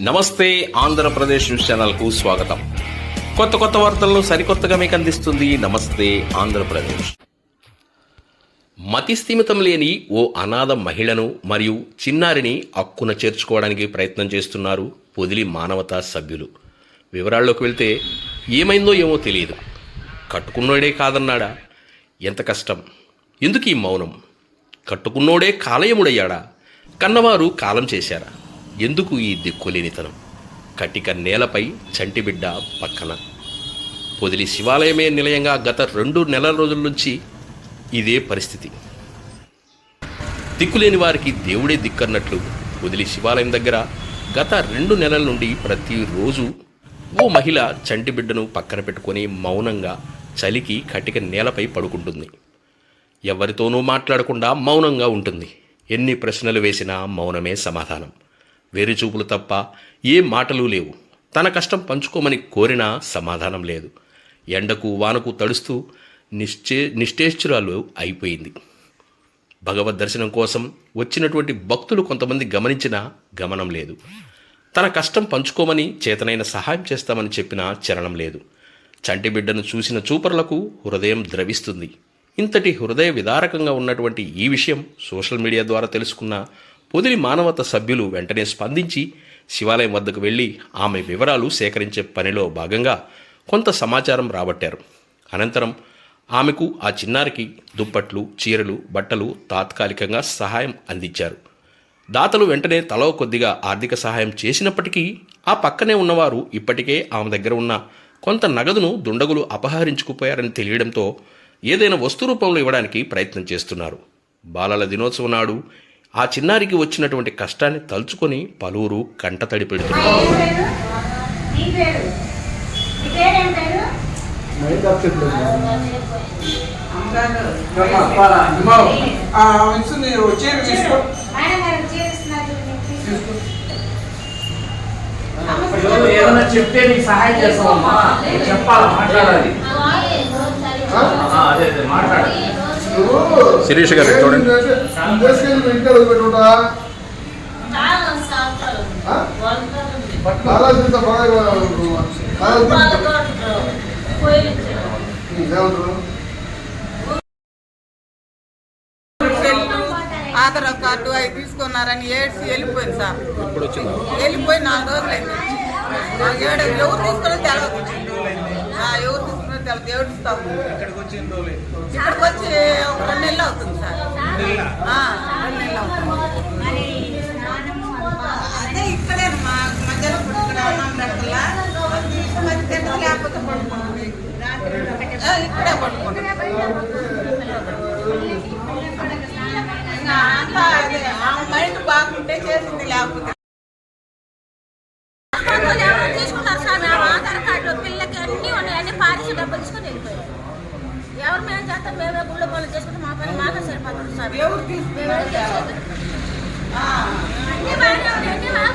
నమస్తే ఆంధ్రప్రదేశ్ న్యూస్ ఛానల్కు స్వాగతం. కొత్త కొత్త వార్తలను సరికొత్తగా మీకు అందిస్తుంది నమస్తే ఆంధ్రప్రదేశ్. మతిస్థిమితం లేని ఓ అనాథ మహిళను మరియు చిన్నారిని అక్కున చేర్చుకోవడానికి ప్రయత్నం చేస్తున్నారు పొదిలి మానవతా సభ్యులు. వివరాల్లోకి వెళ్తే ఏమైందో ఏమో తెలియదు. కట్టుకున్నోడే కాదన్నాడా? ఎంత కష్టం. ఎందుకు ఈ మౌనం? కట్టుకున్నోడే కాలయముడయ్యాడా? కన్నవారు కాలం చేశారా? ఎందుకు ఈ దిక్కులేనితనం? కటిక నేలపై చంటిబిడ్డ పక్కన. పొదిలి శివాలయమే నిలయంగా గత రెండు నెలల రోజుల నుంచి ఇదే పరిస్థితి. దిక్కులేని వారికి దేవుడే దిక్కన్నట్లు పొదిలి శివాలయం దగ్గర గత రెండు నెలల నుండి ప్రతిరోజు ఓ మహిళ చంటి బిడ్డను పక్కన పెట్టుకొని మౌనంగా చలికి కటిక నేలపై పడుకుంటుంది. ఎవరితోనూ మాట్లాడకుండా మౌనంగా ఉంటుంది. ఎన్ని ప్రశ్నలు వేసినా మౌనమే సమాధానం. వెరిచూపులు తప్ప ఏ మాటలు లేవు. తన కష్టం పంచుకోమని కోరినా సమాధానం లేదు. ఎండకు వానకు తడుస్తూ నిశ్చే నిశ్చేష్చురాలు అయిపోయింది. భగవద్ దర్శనం కోసం వచ్చినటువంటి భక్తులు కొంతమంది గమనించినా గమనం లేదు. తన కష్టం పంచుకోమని చేతనైన సహాయం చేస్తామని చెప్పినా చరణం లేదు. చంటి బిడ్డను చూసిన చూపరులకు హృదయం ద్రవిస్తుంది. ఇంతటి హృదయ విదారకంగా ఉన్నటువంటి ఈ విషయం సోషల్ మీడియా ద్వారా తెలుసుకున్న పొదిలి మానవత సభ్యులు వెంటనే స్పందించి శివాలయం వద్దకు వెళ్ళి ఆమె వివరాలు సేకరించే పనిలో భాగంగా కొంత సమాచారం రాబట్టారు. అనంతరం ఆమెకు ఆ చిన్నారికి దుప్పట్లు చీరలు బట్టలు తాత్కాలికంగా సహాయం అందించారు. దాతలు వెంటనే తలో కొద్దిగా ఆర్థిక సహాయం చేసినప్పటికీ ఆ పక్కనే ఉన్నవారు ఇప్పటికే ఆమె దగ్గర ఉన్న కొంత నగదును దుండగులు అపహరించుకుపోయారని తెలియడంతో ఏదైనా వస్తు రూపంలో ఇవ్వడానికి ప్రయత్నం చేస్తున్నారు. బాలల దినోత్సవం నాడు ఆ చిన్నారికి వచ్చినటువంటి కష్టాన్ని తలుచుకొని పలువురు పెడుతున్నారు. ఏదైనా చెప్తే నీకు సహాయం చేస్తామమ్మా నువ్వు చెప్పాలి? మాట్లాడాలి. ఆ, అదే అదే మాట్లాడాలి. శిరీష్ గారు చూడండి. ఆధార్ కార్డు అవి తీసుకున్నారని ఏడ్చి వెళ్ళిపోయింది సార్. వెళ్ళిపోయి నాలుగు రోజులు. అయింది ఎవరు తీసుకున్నా తెలవదు. ఆ, ఎవరు తీసుకున్నా తెలవదు. ఏడుస్తాము. ఇక్కడికి వచ్చి నెలలు అవుతుంది సార్. రెండు నెలలు అవుతుంది. అదే ఇక్కడే మా మధ్యలో ఇక్కడ అన్నం లేకపోతే పడుకుంటుంది. ఆ, ఇక్కడే పడుకుంటుంది. మేము చేస్తాం? మేమే గుళ్ళ పనులు చేసుకుంటే మా పని మాకే సరిపోతుంది సార్. అన్ని బాగానే ఉంది. అన్ని బాగా